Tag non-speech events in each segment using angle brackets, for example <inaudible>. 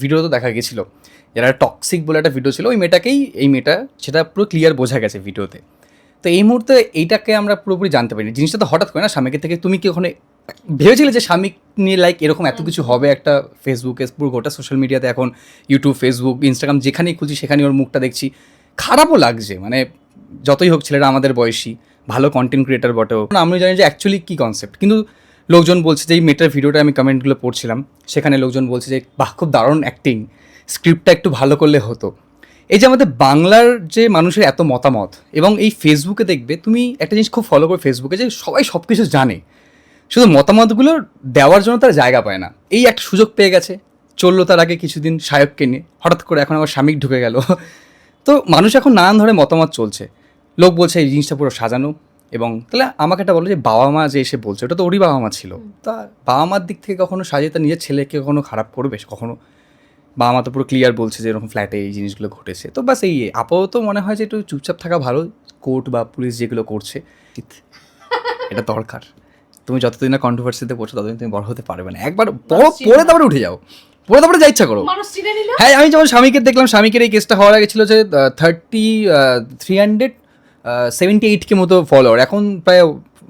Video তো দেখা গেছিল। যারা টক্সিক বলে একটা ভিডিও ছিল। ওই মেয়েটাকেই, এই মেয়েটা, সেটা পুরো ক্লিয়ার বোঝা গেছে ভিডিওতে তো। এই মুহূর্তে এইটাকে আমরা পুরোপুরি জানতে পারিনি। জিনিসটা তো হঠাৎ করে না, স্বামীকে থেকে তুমি কি ওখানে ভেবেছিলে যে স্বামী নিয়ে লাইক এরকম এত কিছু হবে একটা ফেসবুকে পুরো গোটা সোশ্যাল মিডিয়াতে এখন ইউটিউব ফেসবুক ইনস্টাগ্রাম যেখানেই খুঁজছি সেখানেই ওর মুখটা দেখছি। খারাপও লাগছে মানে যতই হোক ছেলেরা আমাদের বয়সী, ভালো কন্টেন্ট ক্রিয়েটার বটেও আমি জানি যে অ্যাকচুয়ালি কী কনসেপ্ট কিন্তু লোকজন বলছে যে এই মেয়েটার ভিডিওটা আমি কমেন্টগুলো পড়ছিলাম। সেখানে লোকজন বলছে যে, বাহ, খুব দারুণ অ্যাক্টিং স্ক্রিপ্টটা একটু ভালো করলে হতো। এই যে আমাদের বাংলার যে মানুষের এত মতামত এবং এই ফেসবুকে দেখবে, তুমি একটা জিনিস খুব ফলো করে ফেসবুকে যে সবাই সব কিছু জানে। শুধু মতামতগুলো দেওয়ার জন্য তারা জায়গা পায় না। এই একটা সুযোগ পেয়ে গেছে। চলল তার আগে কিছুদিন সায়ককে নিয়ে। হঠাৎ করে এখন আবার স্বামীক ঢুকে গেল। তো মানুষ এখন নানান ধরনের মতামত চলছে। লোক বলছে, এই জিনিসটা পুরো সাজানো। এবং তাহলে আমাকে একটা বলো যে বাবা মা যে এসে বলছে ওটা তো ওরই বাবা মা ছিল। তা বাবা মার দিক থেকে কখনো সাজিয়ে তার নিজের ছেলেকে কখনো খারাপ করবে? কখনো? বাবা মা তো পুরো ক্লিয়ার বলছে যে এরকম ফ্ল্যাটে এই জিনিসগুলো ঘটেছে। তো বাস এই আপাতত মনে হয় যে একটু চুপচাপ থাকা ভালো কোর্ট বা পুলিশ যেগুলো করছে। এটা দরকার। তুমি যতদিন না কন্ট্রোভার্সিতে পড়ছো ততদিন তুমি বড় হতে পারবে না। একবার পড়ো পড়ে তারপরে উঠে যাও। পড়ে তারপরে যা ইচ্ছা করো। হ্যাঁ আমি যেমন স্বামীকে দেখলাম স্বামীকে এই কেসটা হওয়ার আগে ছিল যে থার্টি থ্রি হান্ড্রেড সেভেন্টি এইটকে মতো ফলোয়ার এখন প্রায়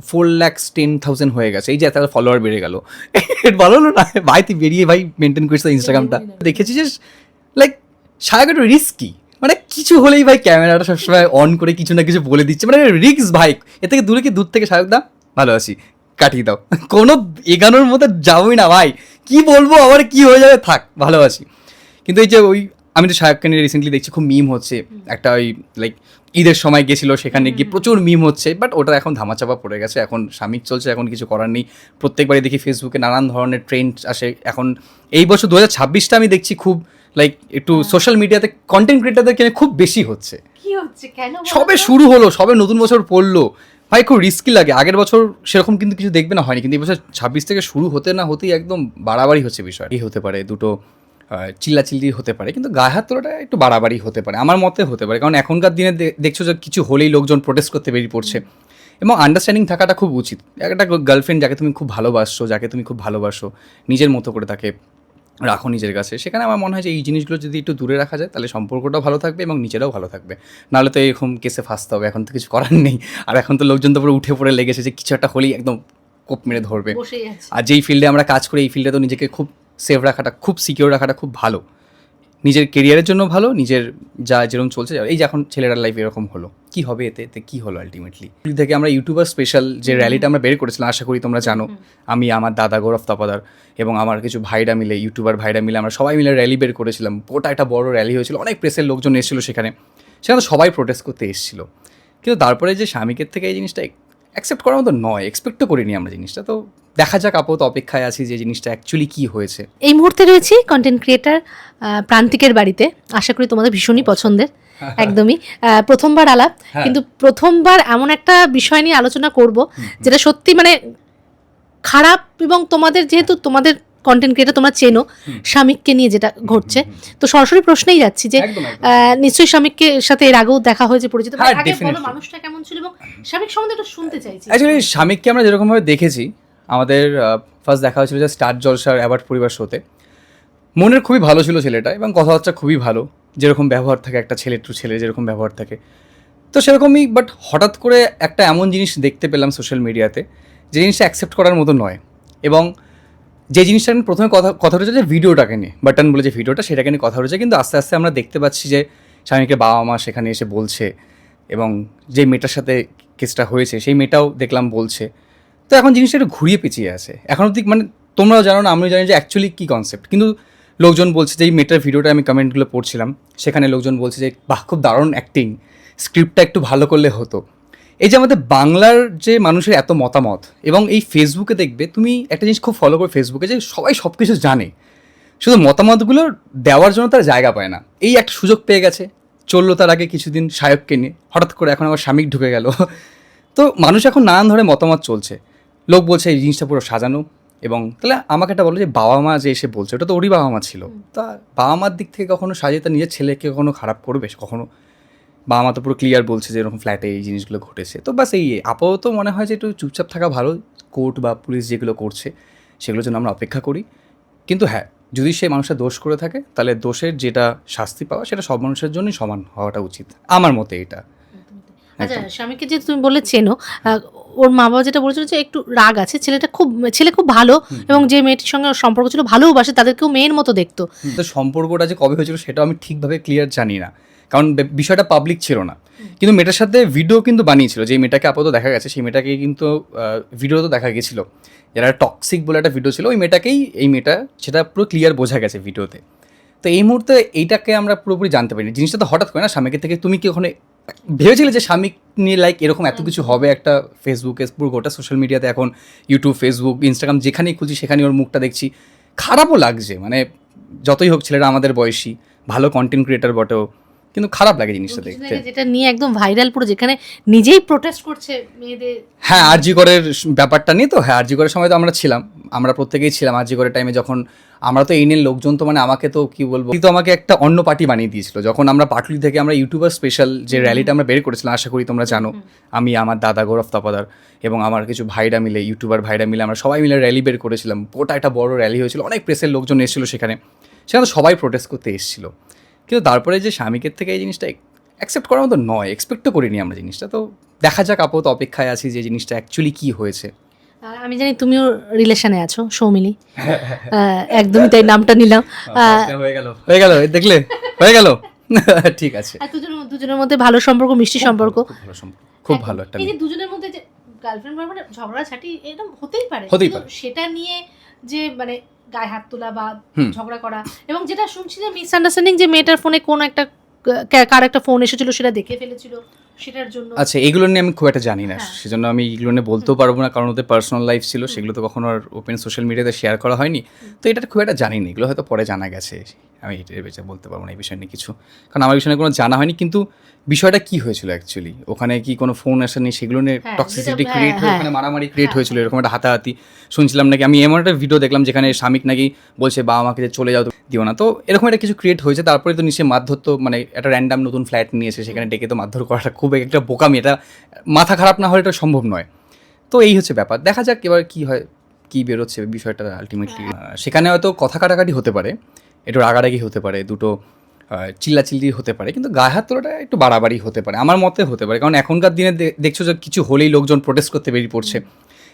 ফোর ল্যাক্স টেন থাউজেন্ড হয়ে গেছে। এই যে এত ফলোয়ার বেড়ে গেল। <laughs> ভালো হলো না? ভাই তুই বেরিয়ে ভাই মেনটেন করিস ইনস্টাগ্রামটা দেখেছি যে লাইক সারাগ একটু রিস্কি মানে কিছু হলেই ভাই ক্যামেরাটা সবসময় অন করে কিছু না কিছু বলে দিচ্ছে। মানে রিক্স ভাই। এ থেকে দূরে কি দূর থেকে সায়ক দা? ভালো আছি। কাটিয়ে দাও। <laughs> কোনো এগানোর মতো যাবোই না ভাই। কি বলব আবার কি হয়ে যাবে? থাক ভালো আছি। কিন্তু এই যে ওই আমি তো সাহেবকে নিয়ে রিসেন্টলি দেখছি খুব মিম হচ্ছে। একটা ওই লাইক ঈদের সময় গেছিল সেখানে গিয়ে প্রচুর মিম হচ্ছে বাট ওটা এখন ধামাচাপা পড়ে গেছে এখন স্বামীক চলছে এখন কিছু করার নেই। প্রত্যেকবারই দেখি ফেসবুকে নানান ধরনের ট্রেন্ড আসে এখন এই বছর দু হাজার ছাব্বিশটা আমি দেখছি খুব লাইক একটু সোশ্যাল মিডিয়াতে কন্টেন্ট ক্রিয়েটারদেরকে নিয়ে খুব বেশি হচ্ছে। কেন সবে শুরু হলো সবে নতুন বছর পড়ল। ভাই খুব রিস্কি লাগে আগের বছর সেরকম কিন্তু কিছু দেখবে না হয়নি কিন্তু এই বছর ছাব্বিশ থেকে শুরু হতে না হতেই একদম বাড়াবাড়ি হচ্ছে বিষয় এই হতে পারে দুটো চিল্লাচিল্লি হতে পারে কিন্তু গায়ে হাত তোলাটা একটু বাড়াবাড়ি হতে পারে আমার মতে হতে পারে কারণ এখনকার দিনে দেখছ যে কিছু হলেই লোকজন প্রোটেস্ট করতে বেরিয়ে পড়ছে। এবং আন্ডারস্ট্যান্ডিং থাকাটা খুব উচিত। একটা গার্লফ্রেন্ড যাকে তুমি খুব ভালোবাসছো যাকে তুমি খুব ভালোবাসো নিজের মতো করে তাকে রাখো নিজের কাছে সেখানে আমার মনে হয় যে এই জিনিসগুলো যদি একটু দূরে রাখা যায় তাহলে সম্পর্কটাও ভালো থাকবে এবং নিজেরাও ভালো থাকবে। নাহলে তো এরকম কেসে ফাঁসতে হবে এখন তো কিছু করার নেই। আর এখন তো লোকজন তো পুরো উঠে পড়ে লেগেছে যে কিছু একটা হলেই একদম কোপ মেরে ধরবে। আর যেই ফিল্ডে আমরা কাজ করি এই ফিল্ডে তো নিজেকে খুব সেফ রাখাটা খুব সিকিউর রাখাটা খুব ভালো। নিজের কেরিয়ারের জন্য ভালো নিজের যা যেরকম চলছে এই যে এখন ছেলেরার লাইফ এরকম হলো। কি হবে এতে? এতে কি হলো আলটিমেটলি থেকে আমরা ইউটিউবার স্পেশাল যে র্যালিটা আমরা বের করেছিলাম আশা করি তোমরা জানো আমি আমার দাদা গৌরব তপাদার এবং আমার কিছু ভাইরা মিলে ইউটিউবার ভাইরা মিলে আমরা সবাই মিলে র্যালি বের করেছিলাম। ওটা একটা বড় র্যালি হয়েছিল অনেক প্রেসের লোকজন এসেছিল সেখানে। সেখানে সবাই প্রোটেস্ট করতে এসেছিল। কিন্তু তারপরে যে স্বামীকের থেকে এই জিনিসটা অ্যাকসেপ্ট করার মতো নয় এক্সপেক্টও করিনি আমরা জিনিসটা। তো দেখা যাক আপাতত অপেক্ষায় আছি যে জিনিসটা অ্যাকচুয়ালি কি হয়েছে। এই মুহূর্তে রয়েছি কন্টেন্ট ক্রিয়েটার প্রান্তিকের বাড়িতে। আশা করি তোমাদের ভীষণই পছন্দের <laughs> একদমই। প্রথমবার আলাপ হ্যাঁ। কিন্তু প্রথমবার এমন একটা বিষয় নিয়ে আলোচনা করব যেটা সত্যি মানে খারাপ এবং তোমাদের যেহেতু তোমাদের কন্টেন্ট ক্রিয়েটার তোমরা চেনো স্বামীককে নিয়ে যেটা ঘটছে। তো সরাসরি প্রশ্নেই যাচ্ছি যে নিশ্চয়ই স্বামীককে সাথে এর আগেও দেখা হয়েছে পরিচিত। হ্যাঁ, আগে বলো মানুষটা কেমন ছিল এবং স্বামীক সম্বন্ধে একটু শুনতে চাইছি। অ্যাকচুয়ালি স্বামীককে আমরা যেরকমভাবে দেখেছি আমাদের ফার্স্ট দেখা হয়েছিল যে স্টার জলসার অ্যাওয়ার্ড পরিবার শোতে মনের খুবই ভালো ছিল ছেলেটা এবং কথাবার্তা খুবই ভালো। যেরকম ব্যবহার থাকে একটা ছেলে টু ছেলে যেরকম ব্যবহার থাকে। তো সেরকমই বাট হঠাৎ করে একটা এমন জিনিস দেখতে পেলাম সোশ্যাল মিডিয়াতে যে জিনিসটা অ্যাকসেপ্ট করার মতো নয়। এবং যে জিনিসটা নিয়ে প্রথমে কথা কথা হচ্ছে যে ভিডিওটাকে নিয়ে। বাটন বলে যে ভিডিওটা, সেটাকে নিয়ে কথা হচ্ছে কিন্তু আস্তে আস্তে আমরা দেখতে পাচ্ছি যে স্বামীকে বাবা মা সেখানে এসে বলছে এবং যে মেয়েটার সাথে কেসটা হয়েছে, সেই মেয়েটাও দেখলাম বলছে। তো এখন জিনিসটা একটু ঘুরিয়ে পেঁচিয়ে আছে। এখন অব্দি মানে তোমরাও জানো না, আমিও জানি যে অ্যাকচুয়ালি কী কনসেপ্ট কিন্তু লোকজন বলছে যে এই মেয়েটার ভিডিওটা আমি কমেন্টগুলো পড়ছিলাম, সেখানে লোকজন বলছে যে, বাহ, খুব দারুণ অ্যাক্টিং স্ক্রিপ্টটা একটু ভালো করলে হতো। এই যে আমাদের বাংলার যে মানুষের এত মতামত এবং এই ফেসবুকে দেখবে তুমি একটা জিনিস খুব ফলো করে ফেসবুকে যে সবাই সব কিছু জানে। শুধু মতামতগুলো দেওয়ার জন্য তারা জায়গা পায় না। এই একটা সুযোগ পেয়ে গেছে। চলল তার আগে কিছুদিন সায়ককে নিয়ে। হঠাৎ করে এখন আবার স্বামীক ঢুকে গেল। <laughs> তো মানুষ এখন নানান ধরনের মতামত চলছে। লোক বলছে এই জিনিসটা পুরো সাজানো। এবং তাহলে আমাকে একটা বলো যে বাবা মা যে এসে বলছে ওটা তো ওরই বাবা মা ছিল তা বাবা মার দিক থেকে কখনো সাজিয়ে তার নিজের ছেলেকে কখনো খারাপ করবে? কখনো বাবা মা তো পুরো ক্লিয়ার বলছে যে এরকম ফ্ল্যাটে এই জিনিসগুলো ঘটেছে। তো বাস এই আপাতত মনে হয় যে একটু চুপচাপ থাকা ভালো। কোর্ট বা পুলিশ যেগুলো করছে সেগুলোর জন্য আমরা অপেক্ষা করি। কিন্তু হ্যাঁ যদি সেই মানুষটা দোষ করে থাকে তাহলে দোষের যেটা শাস্তি পাওয়া সেটা সব মানুষের জন্যই সমান হওয়াটা উচিত। আমার মতে এটা। আচ্ছা স্বামীকে যে তুমি বলে চেনো ওর মা বাবা যেটা বলেছিল যে একটু রাগ আছে ছেলেটা খুব ছেলে খুব ভালো এবং যে মেয়েটির সঙ্গে সম্পর্ক ছিল ভালোবাসে তাদেরকেও মেয়ের মতো দেখতো। তো সম্পর্কটা যে কবে হয়েছিল সেটা আমি ঠিকভাবে ক্লিয়ার জানি না। কারণ বিষয়টা পাবলিক ছিল না। কিন্তু মেয়েটার সাথে ভিডিও কিন্তু বানিয়েছিল। যে মেয়েটাকে আপাতত দেখা গেছে, সেই মেয়েটাকে কিন্তু ভিডিও তো দেখা গেছিল। যারা টক্সিক বলে একটা ভিডিও ছিল, ওই মেয়েটাকেই এই মেয়েটা, সেটা পুরো ক্লিয়ার বোঝা গেছে ভিডিওতে তো। এই মুহূর্তে এইটাকে আমরা পুরোপুরি জানতে পারিনি। জিনিসটা তো হঠাৎ করে না, স্বামীকে থেকে তুমি কি ওখানে ভেবেছিলে যে স্বামী নিয়ে লাইক এরকম এত কিছু হবে একটা ফেসবুকে পুরো গোটা সোশ্যাল মিডিয়াতে এখন ইউটিউব ফেসবুক ইনস্টাগ্রাম যেখানেই খুলছি সেখানেই ওর মুখটা দেখছি। খারাপও লাগছে মানে যতই হোক ছেলেরা আমাদের বয়সী, ভালো কন্টেন্ট ক্রিয়েটার বটেও কিন্তু খারাপ লাগে জিনিসটা দেখতে। যেটা নিয়ে একদম ভাইরাল পুরো যেখানে নিজেই প্রোটেস্ট করছে মেয়েদের। হ্যাঁ আরজি করের ব্যাপারটা নিয়ে তো হ্যাঁ আরজি করের সময় তো আমরা ছিলাম। আমরা প্রত্যেকেই ছিলাম আরজি করের টাইমে যখন আমরা তো এই নিয়ে লোকজন তো মানে আমাকে তো কি বলব কিন্তু আমাকে একটা অন্য পার্টি বানিয়ে দিয়েছিল। যখন আমরা পাটলি থেকে আমরা ইউটিউবার স্পেশাল যে র্যালিটা আমরা বের করেছিলাম আশা করি তোমরা জানো আমি আমার দাদা গৌরব তপাদার এবং আমার কিছু ভাইরা মিলে ইউটিউবার ভাইরা মিলে আমরা সবাই মিলে র্যালি বের করেছিলাম। ওটা একটা বড় র্যালি হয়েছিল অনেক প্রেসের লোকজন এসেছিল সেখানে। সেখানে সবাই প্রোটেস্ট করতে এসেছিল। কিন্তু তারপরে যে স্বামীকের থেকে এই জিনিসটা অ্যাকসেপ্ট করার মতো নয় এক্সপেক্টও করিনি আমরা জিনিসটা। তো দেখা যাক আপাতত অপেক্ষায় আছি যে জিনিসটা অ্যাকচুয়ালি কী হয়েছে। আমি জানি তুমিও রিলেশনে আছো সৌমিলি। <laughs> একদমই তাই নামটা নিলাম। হয়ে গেল হয়ে গেল দেখলে? হয়ে গেল? <laughs> ঠিক আছে। দুজনের দুজনের মধ্যে ভালো সম্পর্ক মিষ্টি সম্পর্ক। খুব ভালো সম্পর্ক খুব ভালো একটা এই যে দুজনের মধ্যে যে গার্লফ্রেন্ড বয়ফ্রেন্ড ঝগড়া ঝাঁটি এরকম হতেই পারে হতেই পারে। সেটা নিয়ে যে মানে গায়ে হাত তোলা বা। ঝগড়া করা এবং যেটা শুনছি যে মিসআন্ডারস্ট্যান্ডিং যে মেয়েটার ফোনে কোন একটা কার একটা ফোন এসেছিল সেটা দেখে ফেলেছিল সেটার জন্য। আচ্ছা এগুলো নিয়ে আমি খুব একটা জানি না। হ্যাঁ। সেজন্য আমি এগুলো নিয়ে বলতেও পারব না কারণ ওদের পার্সোনাল লাইফ ছিল সেগুলো তো কখনো আর ওপেন সোশ্যাল মিডিয়াতে শেয়ার করা হয়নি। তো এটা খুব একটা জানি না এগুলো হয়তো পরে জানা গেছে। আমি এটার বেঁচে বলতে পারব না এই বিষয় নিয়ে কিছু। কারণ আমার বিষয় নিয়ে কোনো জানা হয়নি কিন্তু বিষয়টা কি হয়েছিল অ্যাকচুয়ালি ওখানে কি কোনো ফোন আসেনি সেগুলো নিয়ে হ্যাঁ, টক্সিসিটি ক্রিয়েট হয়ে হ্যাঁ, ওখানে মারামারি ক্রিয়েট হ্যাঁ। হয়েছিল এরকম একটা হাতাহাতি। শুনছিলাম নাকি আমি এমন একটা ভিডিও দেখলাম যেখানে স্বামীক নাকি বলছে বাবা আমাকে যে চলে যাও দিও না। তো এরকম একটা কিছু ক্রিয়েট হয়েছে তারপরে তো নিশ্চয়ই মারধর তো মানে একটা র্যান্ডাম নতুন ফ্ল্যাট নিয়েছে সেখানে ডেকে তো মারধর করাটা খুব একটা বোকামি এটা মাথা খারাপ না হলে এটা সম্ভব নয়। তো এই হচ্ছে ব্যাপার দেখা যাক এবার কি হয় কী বেরোচ্ছে বিষয়টা আলটিমেটলি সেখানে হয়তো কথা কাটাকাটি হতে পারে একটু রাগারাগি হতে পারে, দুটো চিল্লাচিল্লি হতে পারে, কিন্তু গায়ে হাত তোলাটা একটু বাড়াবাড়ি হতে পারে, আমার মতে হতে পারে, কারণ এখনকার দিনে দেখছ যে কিছু হলেই লোকজন প্রোটেস্ট করতে বেরিয়ে পড়ছে।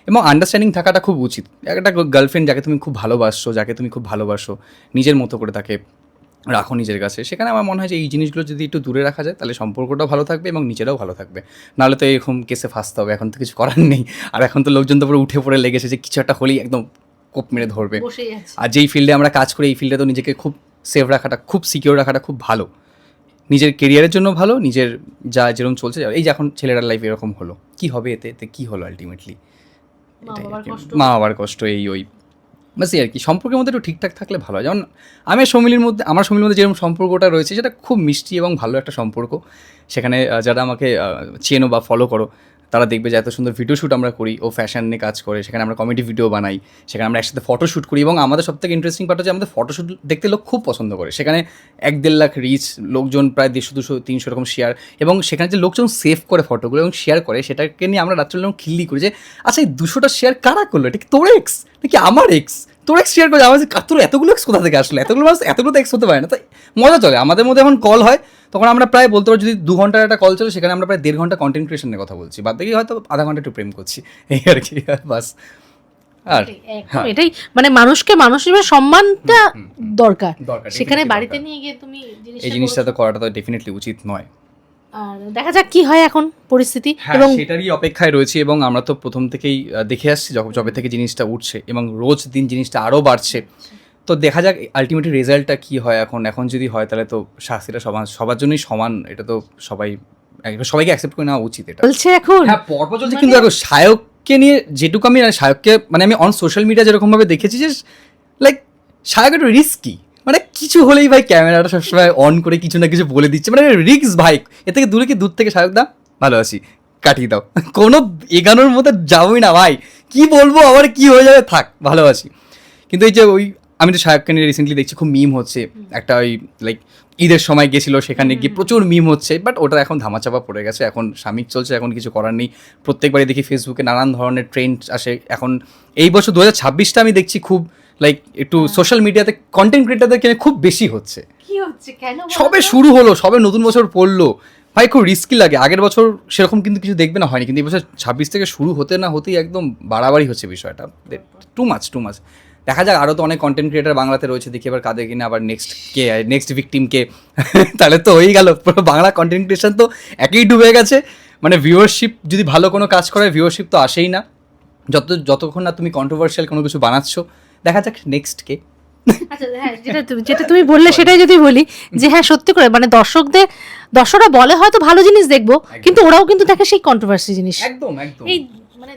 এবং আন্ডারস্ট্যান্ডিং থাকাটা খুব উচিত। একটা গার্লফ্রেন্ড যাকে তুমি খুব ভালোবাসছো, যাকে তুমি খুব ভালোবাসো, নিজের মতো করে তাকে রাখো নিজের কাছে, সেখানে আমার মনে হয় যে এই জিনিসগুলো যদি একটু দূরে রাখা যায়, তাহলে সম্পর্কটাও ভালো থাকবে এবং নিজেরাও ভালো থাকবে। নাহলে তো এরকম কেসে ফাঁসতে হবে, এখন তো কিছু করার নেই। আর এখন তো লোকজন তো পুরো উঠে পড়ে লেগেছে যে কিছু একটা হলেই একদম কোপ মেরে ধরবে। আর যেই ফিল্ডে আমরা কাজ করি এই ফিল্ডে তো নিজেকে খুব সেফ রাখাটা খুব সিকিওর রাখাটা খুব ভালো। নিজের কেরিয়ারের জন্য ভালো নিজের যা যেরকম চলছে এই যে এখন ছেলেটার লাইফ এরকম হলো। কি হবে এতে? এতে কী হলো আলটিমেটলি মা বাবার কষ্ট। মা বাবার কষ্ট এই ওই। বাস এই আর কি। সম্পর্কের মধ্যে একটু ঠিকঠাক থাকলে ভালো হয়। যেমন আমি সমিলির মধ্যে আমার সমিলির মধ্যে যেরকম সম্পর্কটা রয়েছে সেটা খুব মিষ্টি এবং ভালো একটা সম্পর্ক। সেখানে যারা আমাকে চেনো বা ফলো করো তারা দেখবে যে এত সুন্দর ভিডিও শ্যুট আমরা করি, ও ফ্যাশন নিয়ে কাজ করে, সেখানে আমরা কমেডি ভিডিও বানাই, সেখানে আমরা একসাথে ফটো শ্যুট করি এবং আমাদের সব থেকে ইন্টারেস্টিং পার্ট হচ্ছে আমাদের ফটোশ্যুট দেখতে লোক খুব পছন্দ করে। সেখানে এক দেড় লাখ রিচ লোকজন প্রায় দেড়শো, দুশো, তিনশো এরকম শেয়ার এবং সেখানে যে লোকজন সেভ করে ফটোগুলো এবং শেয়ার করে, সেটাকে নিয়ে আমরা রাত্রে খিল্লি করি যে আচ্ছা এই দুশোটা শেয়ার কারা করল? এটা কি তোর এক্স নাকি আমার এক্স তোর এক্স শেয়ার করে আমার তোর এতগুলো এক্স কোথা থেকে আসলো? এতগুলো মানুষ এতগুলো তো এক্স হতে পারে না। তাই মজা চলে। আমাদের মধ্যে এখন কল হয় তখন আমরা প্রায় বলতে পারি যদি দু ঘণ্টার একটা কল চলে সেখানে আমরা প্রায় দেড় ঘণ্টা কন্টেন্ট ক্রিয়েশনের কথা বলছি। বাদ বাকি হয়তো আধা ঘণ্টা একটু প্রেম করছি। এই আর কি বাস। আর এটাই, এটাই। মানে মানুষকে মানুষ হিসেবে সম্মানটা দরকার। দরকার, সেখানে বাড়িতে নিয়ে গিয়ে তুমি এই জিনিসটা তো করাটা তো ডেফিনেটলি উচিত নয়। আর দেখা যাক কি হয় এখন পরিস্থিতি হ্যাঁ এবং সেটারই অপেক্ষায় রয়েছে এবং আমরা তো প্রথম থেকেই দেখে আসছি যখন যবে থেকে জিনিসটা উঠছে এবং রোজ দিন জিনিসটা আরও বাড়ছে। তো দেখা যাক আলটিমেটলি রেজাল্টটা কি হয় এখন। এখন যদি হয় তাহলে তো শাস্তিটা সবার সবার জন্যই সমান। এটা তো সবাই একবার সবাইকে অ্যাকসেপ্ট করে নেওয়া উচিত এটা। বলছে এখন। হ্যাঁ পরপর চলছে মানে- কিন্তু দেখো সায়ককে নিয়ে যেটুকু আমি সায়ককে মানে আমি অন সোশ্যাল মিডিয়া যেরকমভাবে দেখেছি যে লাইক সায়ক একটু রিস্কি মানে কিছু হলেই ভাই ক্যামেরাটা সবসময় অন করে কিছু না কিছু বলে দিচ্ছে। মানে রিক্স ভাই এ থেকে দূরে কি? দূর থেকে সায়ক দা? ভালো আছি কাটিয়ে দাও। <laughs> কোনো এগানোর মতো যাবোই না ভাই। কি বলব আবার কি হয়ে যাবে? থাক ভালো আছি। কিন্তু এই যে ওই আমি তো সাহেবকে নিয়ে রিসেন্টলি দেখছি খুব মিম হচ্ছে। একটা ওই লাইক ঈদের সময় গেছিল সেখানে গিয়ে প্রচুর মিম হচ্ছে বাট ওটা এখন ধামাচাপা পড়ে গেছে। এখন স্বামীক চলছে এখন কিছু করার নেই। প্রত্যেকবারই দেখি ফেসবুকে নানান ধরনের ট্রেন্ড আসে। এখন এই বছর দু হাজার ছাব্বিশটা আমি দেখছি খুব লাইক একটু সোশ্যাল মিডিয়াতে কন্টেন্ট ক্রিয়েটারদের খুব বেশি হচ্ছে। কি হচ্ছে? কেন সবে শুরু হলো সবে নতুন বছর পড়ল। ভাই খুব রিস্কি লাগে। আগের বছর সেরকম কিন্তু কিছু দেখবে না হয়নি। কিন্তু এই বছর ছাব্বিশ থেকে শুরু হতে না হতেই একদম বাড়াবাড়ি হচ্ছে বিষয়টা। টু মাছ টু মাছ দেখা যাক আরও তো অনেক কন্টেন্ট ক্রিয়েটার বাংলাতে রয়েছে। দেখি এবার কাদের কিনা আবার নেক্সট কে নেক্সট ভিকটিম কে। <laughs> তাহলে তো হয়েই গেল। পুরো বাংলা কন্টেন্ট ক্রিয়েশন তো একই ডুবে গেছে। মানে ভিউয়ারশিপ যদি ভালো কোনো কাজ করে ভিউয়ারশিপ তো আসেই না। যত যতক্ষণ না তুমি কন্ট্রোভার্সিয়াল কোনো কিছু বানাচ্ছ দেখা যাক নেক্সট কে। আচ্ছা হ্যাঁ যেটা তুমি- যেটা তুমি বললে সেটাই যদি বলি যে হ্যাঁ সত্যি করে মানে দর্শকদের দর্শকরা বলে হয়তো ভালো জিনিস দেখব কিন্তু ওরাও কিন্তু দেখে সেই কন্ট্রোভার্সি জিনিস। একদম একদম। এই মানে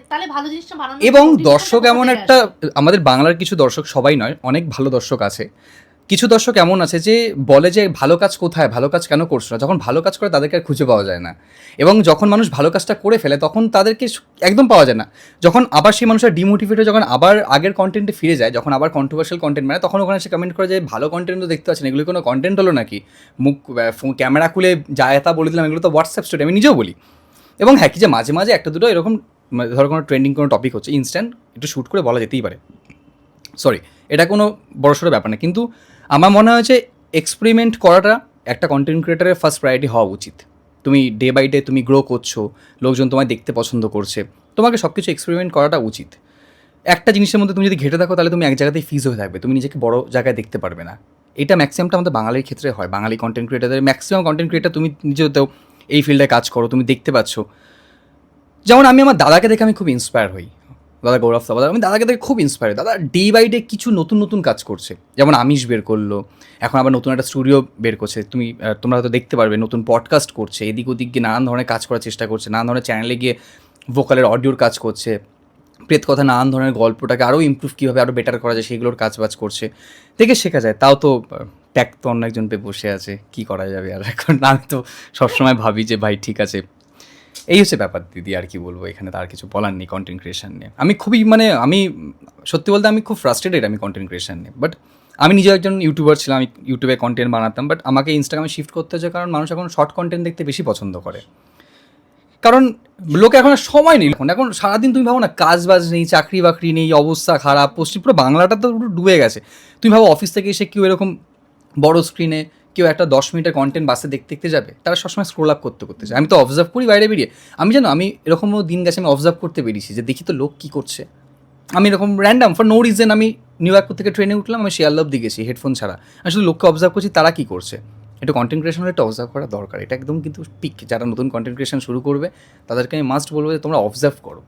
এবং দর্শক এমন একটা আমাদের বাংলার কিছু দর্শক সবাই নয় অনেক ভালো দর্শক আছে। কিছু দর্শক এমন আছে যে বলে যে ভালো কাজ কোথায়, ভালো কাজ কেন করছ না? যখন ভালো কাজ করে তাদেরকে আর খুঁজে পাওয়া যায় না। এবং যখন মানুষ ভালো কাজটা করে ফেলে, তখন তাদেরকে একদম পাওয়া যায় না। যখন আবার সেই মানুষের ডিমোটিভেট হয়ে যখন আবার আগের কন্টেন্টে ফিরে যায়, যখন আবার কন্ট্রোভার্সিয়াল কন্টেন্ট মানে তখন ওখানে সে কমেন্ট করে যে, ভালো কন্টেন্ট তো দেখতে পাচ্ছেন এগুলো কোনো কন্টেন্ট হলো নাকি? মুখ ক্যামেরা খুলে যা তা বলে দিলাম, এগুলো তো হোয়াটসঅ্যাপ স্টোরি আমি নিজেও বলি। এবং হ্যাঁ কি যে মাঝে মাঝে একটা দুটো এরকম ধরো কোনো ট্রেন্ডিং কোনো টপিক হচ্ছে ইনস্ট্যান্ট একটু শ্যুট করে বলা যেতেই পারে। সরি এটা কোনো বড়সড় ব্যাপার না। কিন্তু আমার মনে হয় যে এক্সপেরিমেন্ট করাটা একটা কন্টেন্ট ক্রিয়েটারের ফার্স্ট প্রায়োরিটি হওয়া উচিত। তুমি ডে বাই ডে তুমি গ্রো করছ, লোকজন তোমায় দেখতে পছন্দ করছে, তোমাকে সব কিছু এক্সপেরিমেন্ট করাটা উচিত। একটা জিনিসের মধ্যে তুমি যদি ঘেটে থাকো, তাহলে তুমি এক জায়গাতেই ফিজ হয়ে থাকবে, তুমি নিজেকে বড় জায়গায় দেখতে পারবে না। এটা ম্যাক্সিমামটা আমাদের বাঙালির ক্ষেত্রে হয়, বাঙালি কন্টেন্ট ক্রিয়েটারদের ম্যাক্সিমাম কন্টেন্ট ক্রিয়েটার তুমি নিজেতেও এই ফিল্ডে কাজ করো, তুমি দেখতে পাচ্ছ। যেমন আমি আমার দাদাকে দেখে আমি খুব ইন্সপায়ার হই। দাদা গৌরব দাদা আমি দাদাকে দেখে খুব ইন্সপায়ার দাদা ডে বাই ডে কিছু নতুন নতুন কাজ করছে। যেমন আমিষ বের করল, এখন আবার নতুন একটা স্টুডিও বের করছে। তুমি তোমরা হয়তো দেখতে পারবে, নতুন পডকাস্ট করছে, এদিক ওদিক গিয়ে নানান ধরনের কাজ করার চেষ্টা করছে, নানান ধরনের চ্যানেলে গিয়ে ভোকালের অডিওর কাজ করছে। প্রেত কথা নানান ধরনের গল্পটাকে আরও ইমপ্রুভ কীভাবে আরও বেটার করা যায় সেগুলোর কাজ বাজ করছে। দেখে শেখা যায়, তাও তো ট্যাগ তো অন্য একজন পেয়ে বসে আছে, কি করা যাবে আর এখন? আমি তো সবসময় ভাবি যে, ভাই, ঠিক আছে। এই হচ্ছে ব্যাপার দিদি, আর কি বলব, এখানে তার কিছু বলার নেই কন্টেন্ট ক্রিয়েশন নিয়ে। আমি খুবই মানে আমি, সত্যি বলতে আমি খুব ফ্রাস্ট্রেটেড আমি কন্টেন্ট ক্রিয়েশন নিয়ে। বাট আমি নিজে একজন ইউটিউবার ছিলাম, আমি ইউটিউবে কন্টেন্ট বানাতাম বাট আমাকে ইনস্টাগ্রামে শিফট করতে হচ্ছে কারণ মানুষ এখন শর্ট কন্টেন্ট দেখতে বেশি পছন্দ করে। কারণ লোকে এখন সময় নেই। এখন এখন সারাদিন তুমি ভাবো না কাজ বাজ নেই চাকরি বাকরি নেই, অবস্থা খারাপ পশ্চিম পুরো বাংলাটা তো ডুবে গেছে। তুমি ভাবো অফিস থেকে এসে কেউ এরকম বড় স্ক্রিনে কেউ একটা দশ মিনিটের কন্টেন্ট বাসে দেখতে দেখতে যাবে, তারা সবসময় স্ক্রোল আপ করতে করতে যায়। আমি তো অবজার্ভ করি বাইরে বেরিয়ে। আমি জানো, আমি এরকমও দিন গেছে আমি অবজার্ভ করতে বেরিয়েছি যে দেখি তো লোক কী করছে। আমি এরকম র্যান্ডাম ফর নো রিজন আমি নিউ ইয়র্ক থেকে ট্রেনে উঠলাম, আমি শিয়ালদহ অব্দি গেছি হেডফোন ছাড়া। আমি শুধু লোককে অবজার্ভ করছি, তারা কী করছে? একটু কন্টেন্ট ক্রিয়েশন একটু অবজার্ভ করা দরকার। এটা একদম কিন্তু পিক যারা নতুন কন্টেন্ট ক্রিয়েশন শুরু করবে, তাদেরকে আমি মাস্ট বলব যে তোমরা অবজার্ভ করো।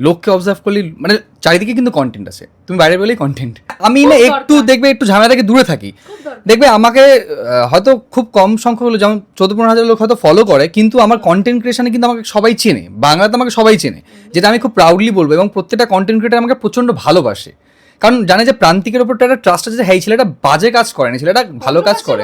লোককে অবজার্ভ করলে মানে চারিদিকে কিন্তু কন্টেন্ট আছে। তুমি বাইরে বলেই কন্টেন্ট আমি না একটু দেখবে একটু ঝামেলা থেকে। দূরে থাকি দেখবে আমাকে হয়তো খুব কম সংখ্যক হলো যেমন চোদ্দ পনেরো হাজার লোক হয়তো ফলো করে কিন্তু আমার কন্টেন্ট ক্রিয়েশনে কিন্তু আমাকে সবাই চেনে। বাংলাতে আমাকে সবাই চেনে যেটা আমি খুব প্রাউডলি বলব এবং প্রত্যেকটা কন্টেন্ট ক্রিয়েটার আমাকে প্রচণ্ড ভালোবাসে। কারণ জানে যে প্রান্তিকের ওপর একটা ট্রাস্ট আছে যে হ্যাঁ ছেলেটা বাজে কাজ করে না ছেলেটা ভালো কাজ করে।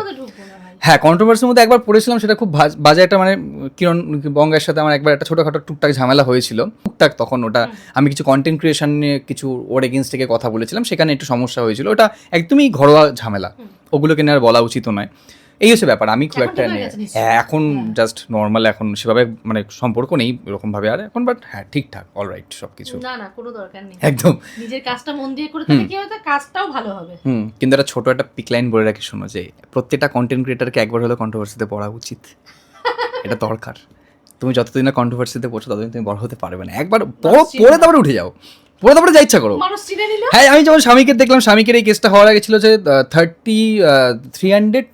হ্যাঁ কন্ট্রোভার্সির মধ্যে একবার পড়েছিলাম সেটা খুব বাজ- একটা মানে কিরণ বঙ্গের সাথে আমার একবার একটা ছোটোখাটো টুকটাক ঝামেলা হয়েছিল। টুকটাক তখন ওটা আমি কিছু কন্টেন্ট ক্রিয়েশন নিয়ে কিছু ওর এগেনস্ট থেকে কথা বলেছিলাম সেখানে একটু সমস্যা হয়েছিল। ওটা একদমই ঘরোয়া ঝামেলা। ওগুলোকে নিয়ে আর বলা উচিত নয়। এই হচ্ছে ব্যাপার আমি খুব একটা হয়ে? হ্যাঁ এখন হ্যাঁ। জাস্ট নর্মাল এখন সেভাবে মানে সম্পর্ক নেই এরকমভাবে আর এখন বাট হ্যাঁ ঠিকঠাক অল রাইট সব কিছু না না কোনো দরকার নেই। একদম। নিজের কাজটা মন দিয়ে করে তাহলে কি হয়তো কাজটাও ভালো হবে। হুম কিন্তু একটা ছোট একটা পিক লাইন বলে রাখি শোনো যে প্রত্যেকটা কন্টেন্ট ক্রিয়েটারকে একবার হলেও কন্ট্রোভার্সিতে পড়া উচিত। <laughs> এটা দরকার। তুমি যতদিন না কন্ট্রোভার্সিতে পড়ছো ততদিন তুমি বড় হতে পারবে না। একবার পড়ো মানুষ পড়ে। তারপরে উঠে যাও। পড়ে তারপরে যা ইচ্ছা করো। হ্যাঁ আমি যেমন স্বামীকে দেখলাম স্বামীকের এই কেসটা হওয়ার আগে ছিল যে thirty three hundred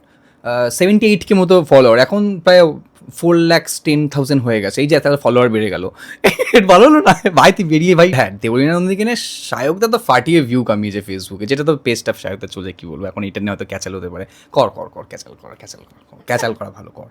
seventy eight K মতো ফলোয়ার এখন প্রায় ফোর ল্যাক্স টেন থাউজেন্ড হয়ে গেছে। এই যে এত ফলোয়ার বেড়ে গেল। <laughs> ভালো হলো না? ভাই তুই বেরিয়ে ভাই। হ্যাঁ দেবলীনা নন্দীকে শায়কদা তো ফাটিয়ে ভিউ কামিয়েছে ফেসবুকে যেটা তো পেস্ট অফ শায়কদা চলে কি বলব? এখন এটা নিয়ে হয়তো ক্যাচাল হতে পারে। কর কর কর ক্যাচাল কর ক্যাচাল কর ক্যাচাল করা ভালো কর।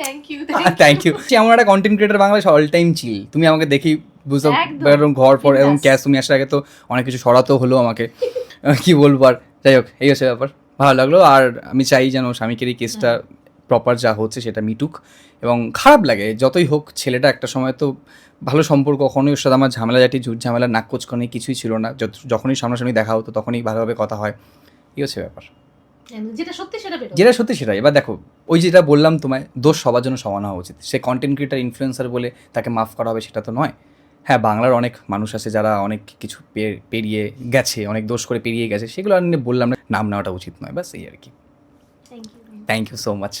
থ্যাংক ইউ থ্যাংক ইউ এমন একটা content creator Bangladesh all time chill তুমি আমাকে দেখি বুঝতে। এরকম ঘর পর এবং। ক্যাশ তুমি আসার আগে তো অনেক কিছু সরাতেও হলো আমাকে। <laughs> কি বলব আর? যাই হোক এই হচ্ছে ব্যাপার। ভালো লাগল। আর আমি চাই যেন স্বামীকের এই কেসটা প্রপার যা হচ্ছে সেটা মিটুক এবং খারাপ লাগে যতই হোক ছেলেটা একটা সময় তো ভালো সম্পর্ক কখনোই ওর সাথে আমার ঝামেলা জাটি ঝুট ঝামেলা নাক কোচকানি কিছুই ছিল না। যত- যখনই সামনাসামনি দেখা হতো তখনই ভালোভাবে কথা হয়। এই হচ্ছে ব্যাপার। যেটা সত্যি সেটা যেটা সত্যি সেটাই। এবার দেখো ওই যেটা বললাম তোমায় দোষ সবার জন্য সমান হওয়া উচিত। সে কন্টেন্ট ক্রিয়েটার ইনফ্লুয়েন্সার বলে তাকে মাফ করা হবে সেটা তো নয়। হ্যাঁ বাংলার অনেক মানুষ আছে যারা অনেক কিছু পেরিয়ে গেছে অনেক দোষ করে পেরিয়ে গেছে সেগুলো আর বললাম না নাম নেওয়াটা উচিত নয় বাস এই আর কি। Thank you so much